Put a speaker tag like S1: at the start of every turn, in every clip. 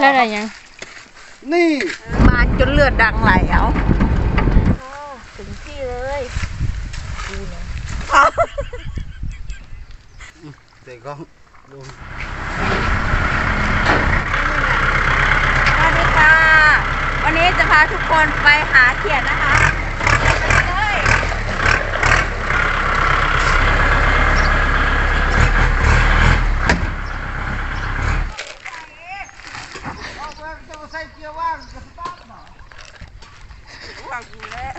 S1: แล้วอะไรยัง
S2: นี่
S3: มาจนเลือดดังไหลเอา
S1: ถึงที่เลย
S2: เด็กก็ดู
S3: สวัสดีค่ะ วันนี้จะพาทุกคนไปหาเขียดนะคะไปเลย
S2: จะมาใส่เกียร์ว่างจะสตาร์ทหน่อย
S3: ว่ากูแล้ว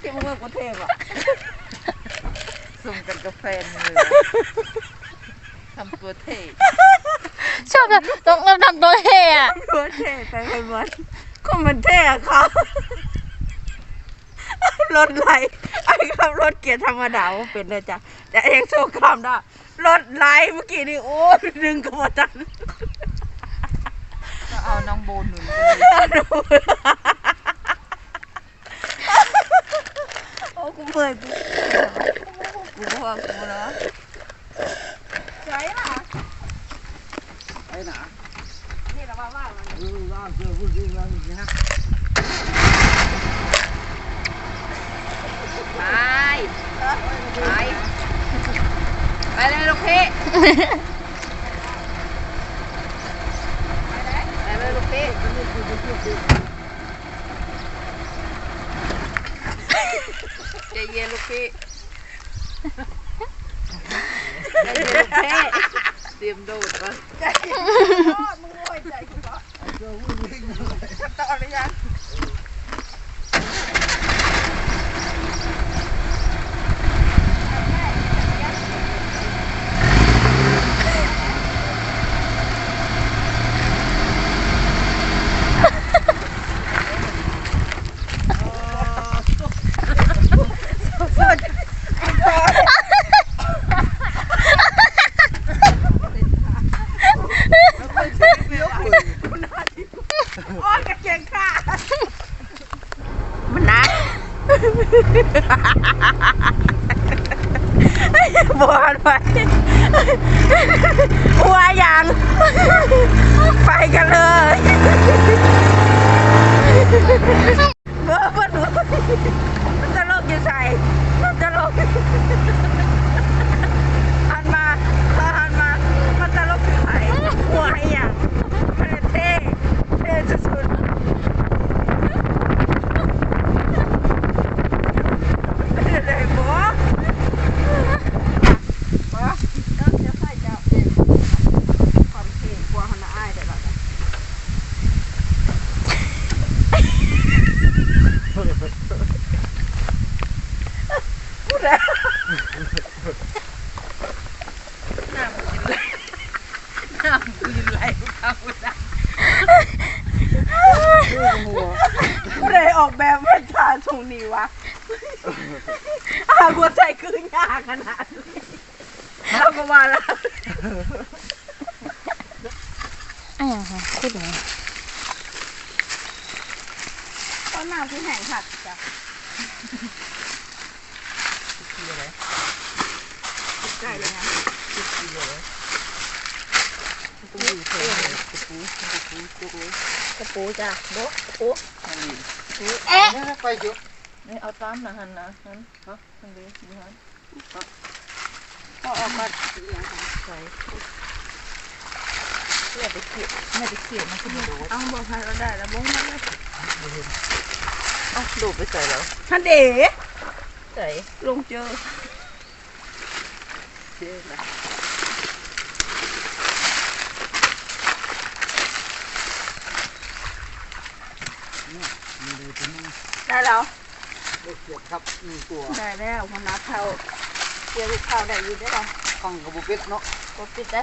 S3: ที่เมืองกรุงเทพอะส่งกันกาแฟนเลยทำตัวเท่
S1: ชอบแบบต้องเราทำตัวเท่อะ
S3: ตัว เท่ไปไปเหมือนก็มันเท่อะเขารถไหลไอ้ขับรถเกียร์ธรรมดาว่าเป็นเลยจ้ะแต่เองโชว์กรามได้รถไหลเมื่อกี้นี่โอ้ยดึงกระบะจัน
S4: เอาน้องโบนหนุน
S3: โอ้กูเมื่อยกูกูพอกูเนาะใช่ล่ะ
S2: ไอ้หนา
S3: ไปไปไปเลยลูกพี่ไปเลยลูกพี่ใจเย็นลูกพี่ใจเย็นลูกพี่เตรียมโดดก่อน ต่อหรือยัง โอ้ยกระเจียงค่ะ มันนะบวนไปหัวยัง ไป กันเลยเบอร์เบอร์หนูมันจะลกอยู่ใส่มันจะลกหันมาหันมา มันจะลกอยู่ใส่หัวยังมันเท่เท่สุดๆ เลยบอสบอสเจ้าจะใส่เจ้าเองความเท่กลัวหันอายได้หรอพูดแล้วน้ำกินไหลน้ำกินไหลเอาละผู้ใดออกแบบมันทาทรงนี้วะ อาหัวใจคือยากขนาดนี้เราก็มาแล้ว
S1: อะยังค่ะพูดยังไง
S3: ตอนน้ำที่แห้งผัดจ้ะใช่เลยนะ
S1: กระปูจ้ะโบ๊ะกระปู
S2: เอ๊ะไปเยอะ
S4: นี่เอาตามนะฮันนะฮันฮะฮันดีนี่ฮัน
S3: ก็ออกมา
S4: ใส่ เพื่อไปเกี่ยวไม่ไปเกี่ยวมันขึ้นมาดู
S3: เอาบอกให้เราได้แล้วบ้งมาเลย
S4: เอาดูไปใส่แล้ว
S3: ท่านเด๋
S4: ใส่
S3: ลงเจอ
S4: เชื่อนะ
S3: ได้แล้ว
S2: เด็กเกียร์ครับหนึ่งตัว
S3: ได้แล้วมันนับเท่าเกี่ยวเท่าได้อยู่ได้ไหรอ
S2: ฟังกับบุเป็ดเนาะ
S3: กดปิดได้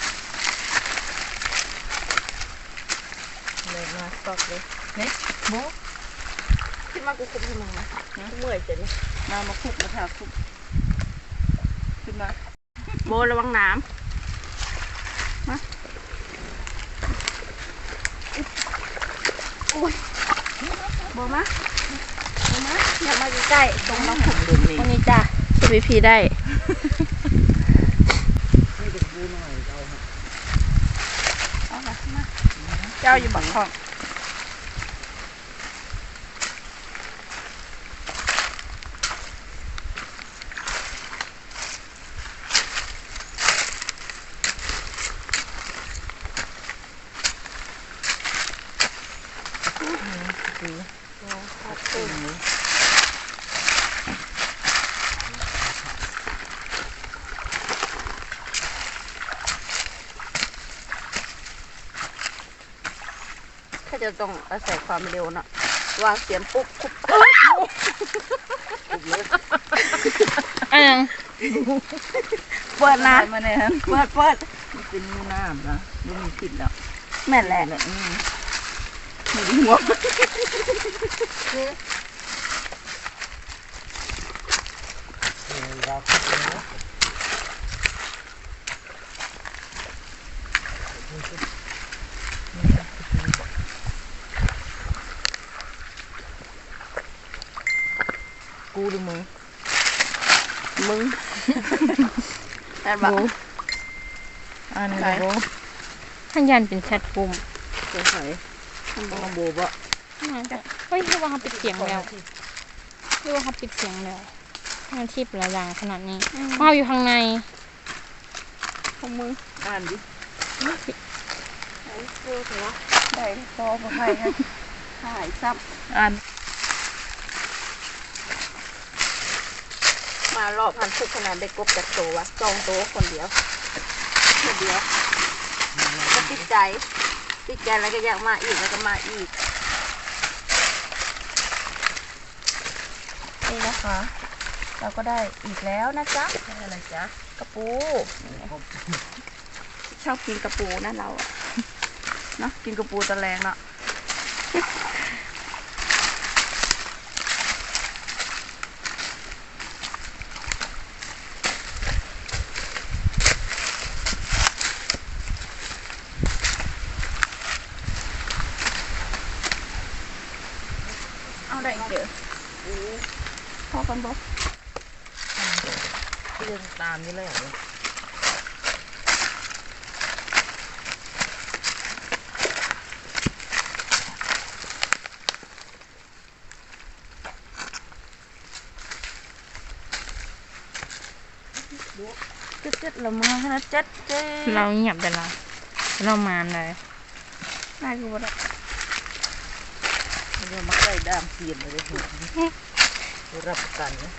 S3: เลย
S4: มา
S3: ส
S4: ต็
S1: อกเลยเนี่ยโบ
S3: คิดว่ากูคุมให้มึงนะกูเมื่อยจะนี่
S4: มามาคุกมาถาคุกขึ้นมา
S3: โบระวังน้ำมาอุ้ยโบมาโบมาอยากมาใกล้ๆตรงน้ำผม
S4: โดนนี่
S3: ตรงนี้จ้ะจะพีพีได้
S2: ให้เด็กดูหน่อยเอาฮะ
S3: เอามามา เจ้าอ ยู่บังห้องถ้าจะต้องอาศัยความเร็วเนาะวางเสียงปุ๊บคุบ
S1: อะยัง
S3: เปิดนะ
S4: มาเนี่ยฮะ
S3: เปิดเปิด
S4: มันเป็นน้ำนะมันมีผิดแล้ว
S3: แม่นแหละ
S4: แหละอืมไม่ได้หัว
S2: เรา
S1: กูหรือมึง
S3: มึงแต่
S1: โบ
S3: ว่า
S1: อ่านไงโบท่านยันเป็นแชทปุ่ม
S4: จะใส่ต้องโบบะ
S1: เฮ้ยคือว่าเขาปิดเสียงแล้วคือว่าเขาปิดเสียงแล้วมันทิพย์หลายอย่างขนาดนี้ว่าอยู่ข้างใน
S3: ของมึง
S4: อ่านดิ
S3: ไอ้เสื้อเหรอ
S4: ได้พอพอให้ฮะ
S3: หายซับ
S4: อ่านา
S3: รอบพันทุกขนาดได้กบจากโตวะจองโตวคนเดียวคนเดียวก็ติดใจติดใจแล้วก็อยากมาอีกแล้วก็มาอีกนี่นะคะ เราก็ได้อีกแล้วนะจ๊ะอะไรจ๊ะกระปูชอบกินกระปูนะเราอะ
S4: เนาะกินกระปูตะแลงเนาะ
S3: เอาได้อีกเดี๋ยว พอกันบอก
S4: เรื่องตามนี่เลยเหรอ
S3: เจ็ดเจ็ดละมานะเจ็ดเจ็ด
S1: เราเงียบแต่เราเรามานเลย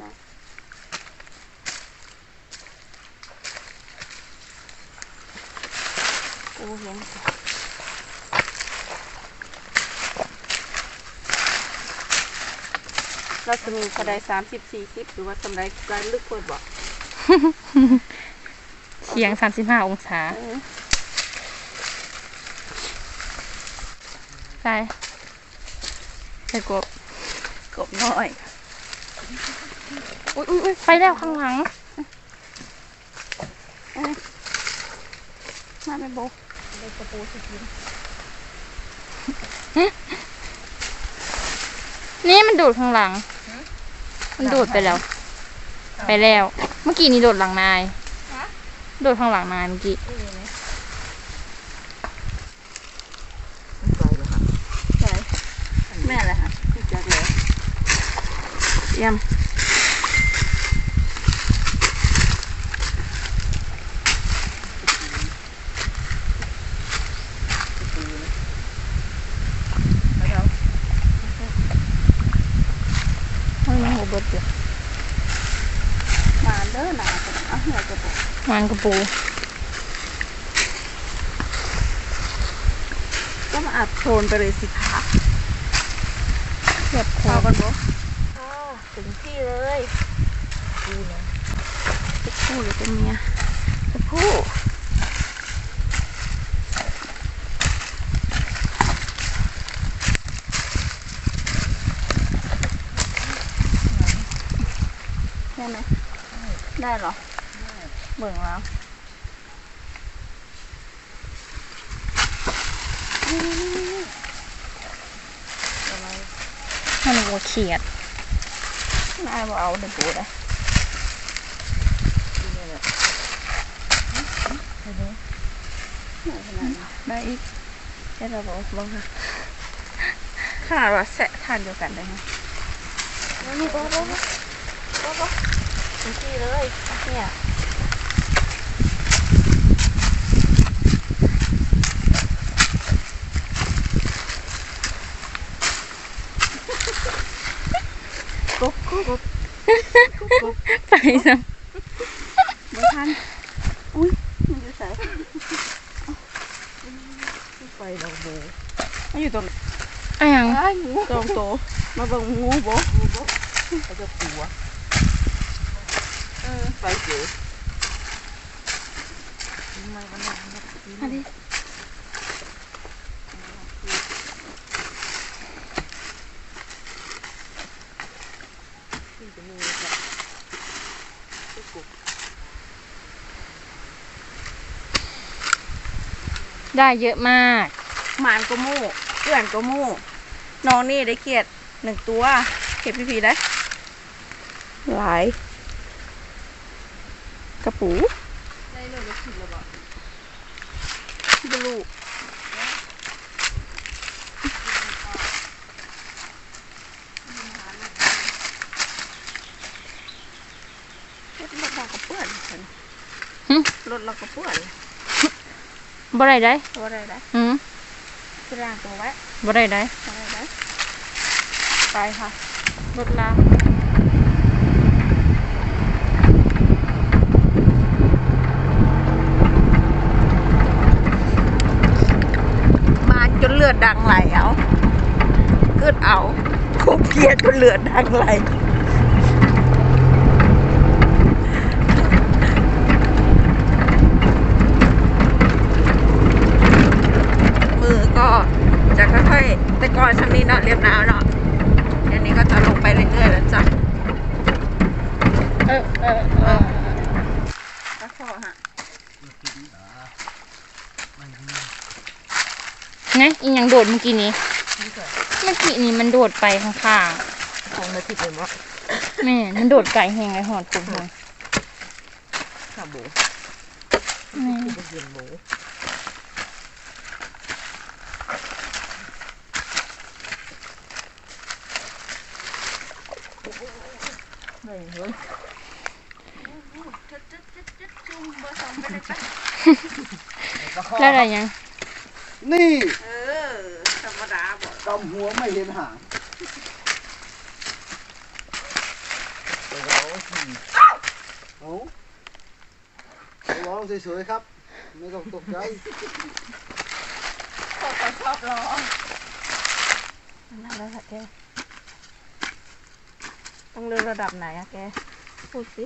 S3: นายกูบอก
S4: เรื่องมาใกล้ด้ามเสียนเลยหัวรับประกันนะ
S3: กูเห็นเราจะมีกระไดสามสิบสี่สิบหรือว่าสำไรการลึกเปิดบอก
S1: เฉียง35องศา
S3: เออ
S1: ใช่ใช่ กบ
S3: กบน้อย
S1: อุ้ยอุ้ยอุ๊ยไปแล้วข้างหลัง
S3: มาไปโบ
S1: นี่มันดูดข้างหลัง มันดูดไปแล้ว ไปแล้ว เมื่อกี้นี่โดดหลังนาย โดดข้างหลังนายเมื่อกี้
S3: ใช่แม่อะไรฮะพี่แจ๊คเลย เยี่ยม
S1: เฮ้ยมันหัวเบิดอยู่
S3: มาเด้อหนาเอาหัวกระบอก
S1: มันกระปู
S3: ก็มาอัดโคลนไปเลยสิคะ
S1: เทียบค
S3: พอ
S1: อ
S3: กันบ่ถึง พี่เลยคู่นะจะพู๋หรือเป็นเมียจะพู๋ได้ไหมได้หรอเบื่อแล้วอะไร
S1: มันวัวเขียด
S3: นายบอกเอาเด็กปูได้
S4: ได้อีก
S3: ให้เราบอกบ้างค่ะข้าว่าแสะทานเดียวกันได้ไหมนี่ก็ได้ก็ก็ทันทีเลยเนี่ย กบกบกบ
S1: ไปซะ
S3: ไม่ทันอุ้ยมันจะใส่ไปเราโบ
S4: มันอยู่ตรง
S1: อะหยัง
S3: ไอ้งูตองโตมาเบิ่งงูโบงูโบ
S4: เขาจะปัว
S3: เออ
S4: ไปเจอ
S3: อันนี้
S1: ได้เยอะมาก
S3: หมานก็มู่เพื่อนก็มู่น้องนี่ได้เกียดหนึ่งตัว เก็บพี่พีได้หลาย กระปู
S4: ได้เลยแล้วขิดแล้วบ่
S3: บลูรถเราก็เปื้อนคน
S1: หึ
S3: รถเราก็เปื้อน
S1: บ่ได้ได้
S3: ตัวอะไรได้
S1: อืม
S3: คือร่างตัวไว้
S1: บ่ได้ได้
S3: ตัวอะไรได้
S4: ไปค่ะ
S1: รถลา
S3: มาจนเลือดดังไหลเอาเกิดเอาคุกเกียดจนเลือดดังไหลมือก็จะค่อยๆแต่ ก่อนชั้นนี้เนาะเรียบหนาวเนาะเดี๋ยวนี้ก็จะลงไปเรื่อยๆแล้วจ้ะ
S1: เออเออเออ
S3: ก็พอฮะ
S1: ไงอีหยังโดดเมื่อกี้นี้เมื่อกี้นี้มันโดดไปข้าง
S4: ของนาทีเป็นว่า
S1: ๆแม่มันโดดไก่แหงไอหอดคุณเลย
S4: ขาบู
S1: แม่
S4: ที่เป็นหมู
S3: เลยเฮ้ย
S1: แล้วอะไรยัง
S2: นี่
S3: เออธรรมดาบ่
S2: กำหัวไม่เห็นหางเอาร้องสวยๆครับ ไม่ต้องตกใจ
S3: ชอบชอบร้องนั่นแล้วค่ะแก ต้องเลือกระดับไหนอะแก พูดสิ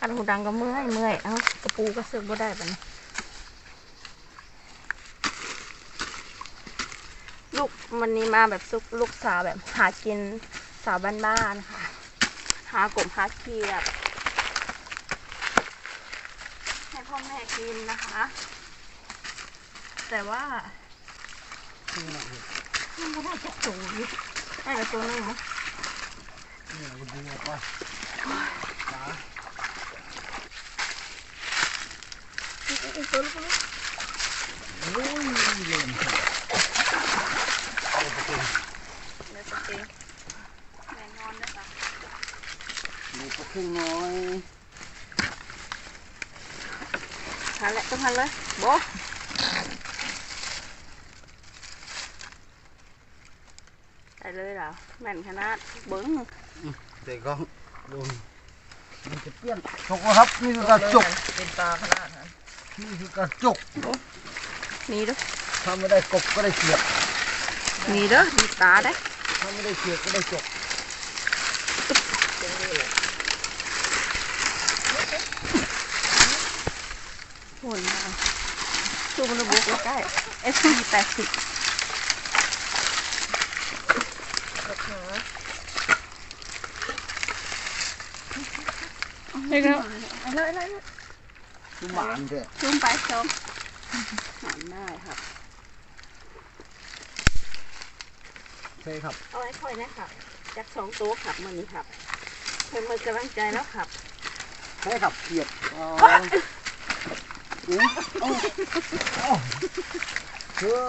S3: อันหูดังก็เมื่อยเมื่อย เอากระปูกระเสือกบ่ได้ปะเนี่ย ลูกวันนี้มาแบบซุกลูกสาวแบบหากินสาวบ้านๆค่ะ หากบหาเขียดให้พ่อแม่กินนะคะ แต่ว่ามันไม่ได้จะสูงได้แต่ตัวหนึงมั้ง
S2: นี่เราดูออกไป
S3: เนื้อสเต็กแน่นอนนะคะ
S2: ดูปลาครึ่งน้อย
S3: หันแหละต้องหันเลยโบได้เลยเหรอแม่นขนาดเบิ้ง
S2: เด็กก็ดูมันจะเปี้ ยนจกนะครับนี่คือการจก
S4: เป็นตาขนาดนั้น
S2: นี่คือการจก
S3: นี่ดู
S2: ถ้าไม่ได้กบก็ได้เสียบ
S3: ด
S4: นี่เด้อมีตาได้
S2: ถ้าไม่ได้เชือกก็ได้จบ
S4: โหนมาซูมระบุกใกล้เอสพีแปดสิบ
S1: เล็กแล้ว
S4: เลยเลย
S2: คือหวานเถอะ
S4: ซูมไปชมหอนได้ครับ
S2: ใช่ครับ
S3: เอาไว้ค่อยนะครับจากสองตัวครับมือนี้ครับเพิ่มมือกำลังใจแล้วครับ
S2: ใช่ครับเหยีย คือ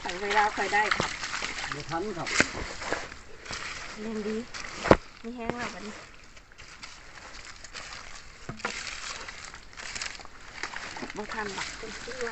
S3: ใส่เวลาค่อยได้ครับ
S2: เดี๋ยวทันครับ
S3: เรียนดีไม่แห้งแล้ววันนี้บ่ทันหลักเป็นเสื้อ